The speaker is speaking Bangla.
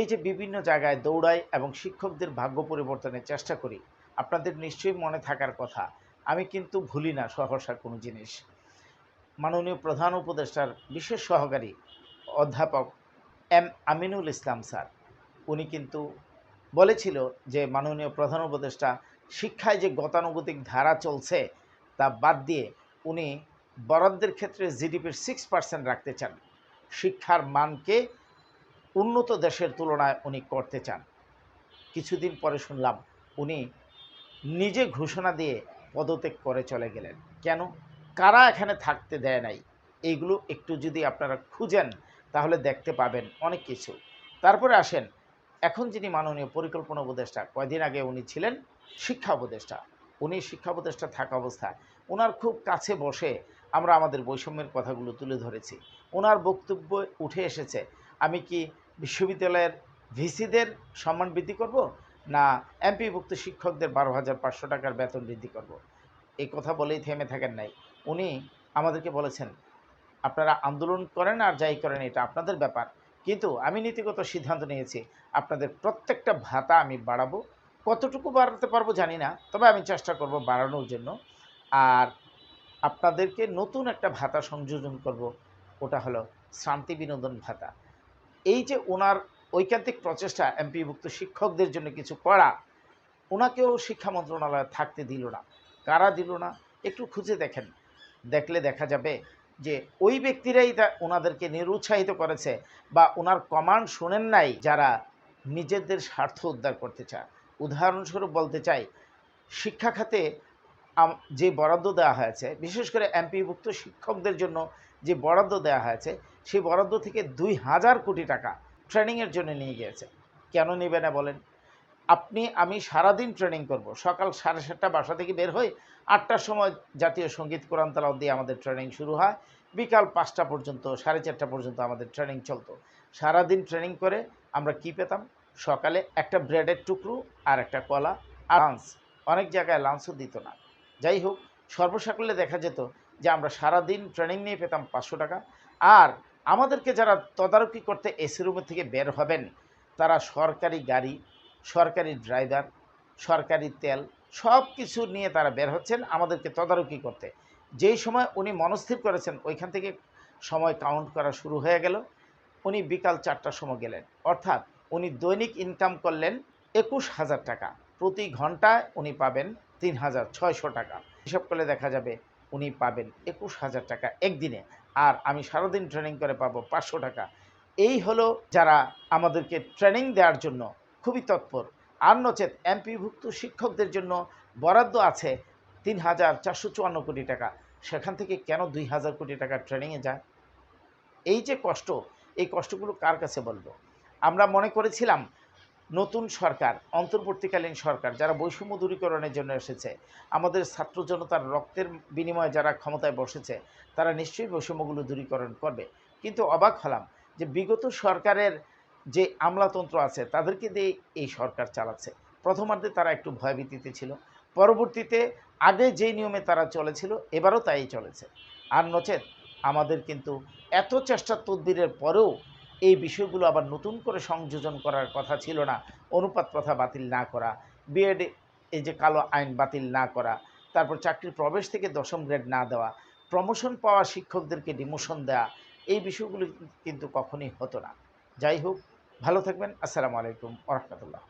এই যে বিভিন্ন জায়গায় দৌড়াই এবং শিক্ষকদের ভাগ্য পরিবর্তনের চেষ্টা করি, আপনাদের নিশ্চয়ই মনে থাকার কথা। আমি কিন্তু ভুলি না সহসা কোনো জিনিস। মাননীয় প্রধান উপদেষ্টার বিশেষ সহকারী অধ্যাপক এম আমিনুল ইসলাম স্যার, উনি কিন্তু বলেছিল যে মাননীয় প্রধান উপদেষ্টা শিক্ষায় যে গতানুগতিক ধারা চলছে তা বাদ দিয়ে উনি বরাদ্দের ক্ষেত্রে জিডিপির সিক্স পার্সেন্ট রাখতে চান। শিক্ষার মানকে উন্নত দেশের তুলনায় উনি করতে চান। কিছুদিন পরে শুনলাম উনি নিজে ঘোষণা দিয়ে পদত্যাগ করে চলে গেলেন। কেন? কারা এখানে থাকতে দেয় নাই? এইগুলো একটু যদি আপনারা খুঁজেন, তাহলে দেখতে পাবেন অনেক কিছু। তারপরে আসেন, এখন যিনি মাননীয় পরিকল্পনা উপদেষ্টা, কয়দিন আগে উনি ছিলেন শিক্ষা উপদেষ্টা। উনি শিক্ষা উপদেষ্টা থাকা অবস্থায় ওনার খুব কাছে বসে আমরা আমাদের বৈষম্যের কথাগুলো তুলে ধরেছি। ওনার বক্তব্য উঠে এসেছে, আমি কি বিশ্ববিদ্যালয়ের ভিসিদের সম্মান বৃদ্ধি করব না এমপিভুক্ত শিক্ষকদের বারো হাজার পাঁচশো টাকার বেতন বৃদ্ধি করব? এই কথা বলেই থেমে থাকেন নাই। উনি আমাদেরকে বলেছেন, আপনারা আন্দোলন করেন আর যাই করেন, এটা আপনাদের ব্যাপার। কিন্তু আমি নীতিগত সিদ্ধান্ত নিয়েছি, আপনাদের প্রত্যেকটা ভাতা আমি বাড়াবো। কতটুকু বাড়াতে পারব জানি না, তবে আমি চেষ্টা করব বাড়ানোর জন্য। আর আপনাদেরকে নতুন একটা ভাতা সংযোজন করব, ওটা হলো শান্তি বিনোদন ভাতা। এই যে ওনার ঐকান্তিক প্রচেষ্টা এমপিভুক্ত শিক্ষকদের জন্য কিছু করা, ওনাকেও শিক্ষা মন্ত্রণালয় থাকতে দিল না। কারা দিল না? একটু খুঁজে দেখেন। দেখলে দেখা যাবে যে ওই ব্যক্তিরাই তা ওনাদেরকে নিরুৎসাহিত করেছে বা ওনার কমান্ড শোনেন নাই যারা নিজেদের স্বার্থ উদ্ধার করতে চায়। উদাহরণস্বরূপ বলতে চাই, শিক্ষা খাতে যে বরাদ্দ দেওয়া হয়েছে, বিশেষ করে এমপিভুক্ত শিক্ষকদের জন্য যে বরাদ্দ দেওয়া হয়েছে, সেই বরাদ্দ থেকে দুই হাজার কোটি টাকা ট্রেনিংয়ের জন্য নিয়ে গিয়েছে। কেন নেবে না বলেন? আপনি, আমি সারাদিন ট্রেনিং করব। সকাল সাড়ে সাতটা বাসা থেকে বের হই, আটটার সময় জাতীয় সংগীত কোরআন তালাও দিয়ে আমাদের ট্রেনিং শুরু হয়। বিকাল পাঁচটা পর্যন্ত, সাড়ে চারটা পর্যন্ত আমাদের ট্রেনিং চলতো। সারাদিন ট্রেনিং করে আমরা কি পেতাম? সকালে একটা ব্রেডের টুকরো আর একটা কলা। আর লাঞ্চ অনেক জায়গায় লাঞ্চও দিত না। যাই হোক, সর্বসাকল্যে দেখা যেত যে আমরা সারাদিন ট্রেনিং নিয়ে পেতাম পাঁচশো টাকা। আর আমাদেরকে যারা তদারকি করতে এসি রুমের থেকে বের হবেন, তারা সরকারি গাড়ি, সরকারি ড্রাইভার সরকারি তেল সব কিছু নিয়ে তারা বের হচ্ছেন আমাদেরকে তদারকি করতে। যেই সময় উনি মনস্থির করেছেন, ওইখান থেকে সময় কাউন্ট করা শুরু হয়ে গেল। উনি বিকাল চারটার সময় গেলেন। অর্থাৎ উনি দৈনিক ইনকাম করলেন একুশ হাজার টাকা। প্রতি ঘন্টায় উনি পাবেন তিন হাজার ছয়শো টাকা। হিসাব করলে দেখা যাবে উনি পাবেন একুশ হাজার টাকা একদিনে। আর আমি সারাদিন ট্রেনিং করে পাবো পাঁচশো টাকা। এই হলো যারা আমাদেরকে ট্রেনিং দেওয়ার জন্য খুবই তৎপর। আর নচেত এমপিভুক্ত শিক্ষকদের জন্য বরাদ্দ আছে তিন হাজার চারশো চুয়ান্ন কোটি টাকা। সেখান থেকে কেন দুই হাজার কোটি টাকা ট্রেনিংয়ে যায়? এই যে কষ্ট, এই কষ্টগুলো কার কাছে বলব? আমরা মনে করেছিলাম নতুন সরকার, অন্তর্বর্তীকালীন সরকার, যারা বৈষম্য দূরীকরণের জন্য এসেছে, আমাদের ছাত্র জনতার রক্তের বিনিময়ে যারা ক্ষমতায় বসেছে, তারা নিশ্চয়ই বৈষম্যগুলো দূরীকরণ করবে। কিন্তু অবাক হলাম যে বিগত সরকারের যে আমলাতন্ত্র আছে তাদেরকে দিয়ে এই সরকার চালাচ্ছে? প্রথমার্ধে তারা একটু ভয়ভীতিতে ছিল, পরবর্তীতে আগে যে নিয়মে তারা চলেছিল, এবারও তাই চলেছে। আর নচেত, আমাদের কিন্তু এত চেষ্টা তদবিরের পরেও এই বিষয়গুলো আবার নতুন করে সংযোজন করার কথা ছিল না। অনুপাত প্রথা বাতিল না করা, বিএড এই যে কালো আইন বাতিল না করা, তারপর চাকরির প্রবেশ থেকে দশম গ্রেড না দেওয়া প্রমোশন পাওয়া শিক্ষকদেরকে ডিমোশন দেওয়া এই বিষয়গুলো কিন্তু কখনোই হতো না। যাই হোক, ভালো থাকবেন। আসসালামু আলাইকুম ওরহমতুল্লাহ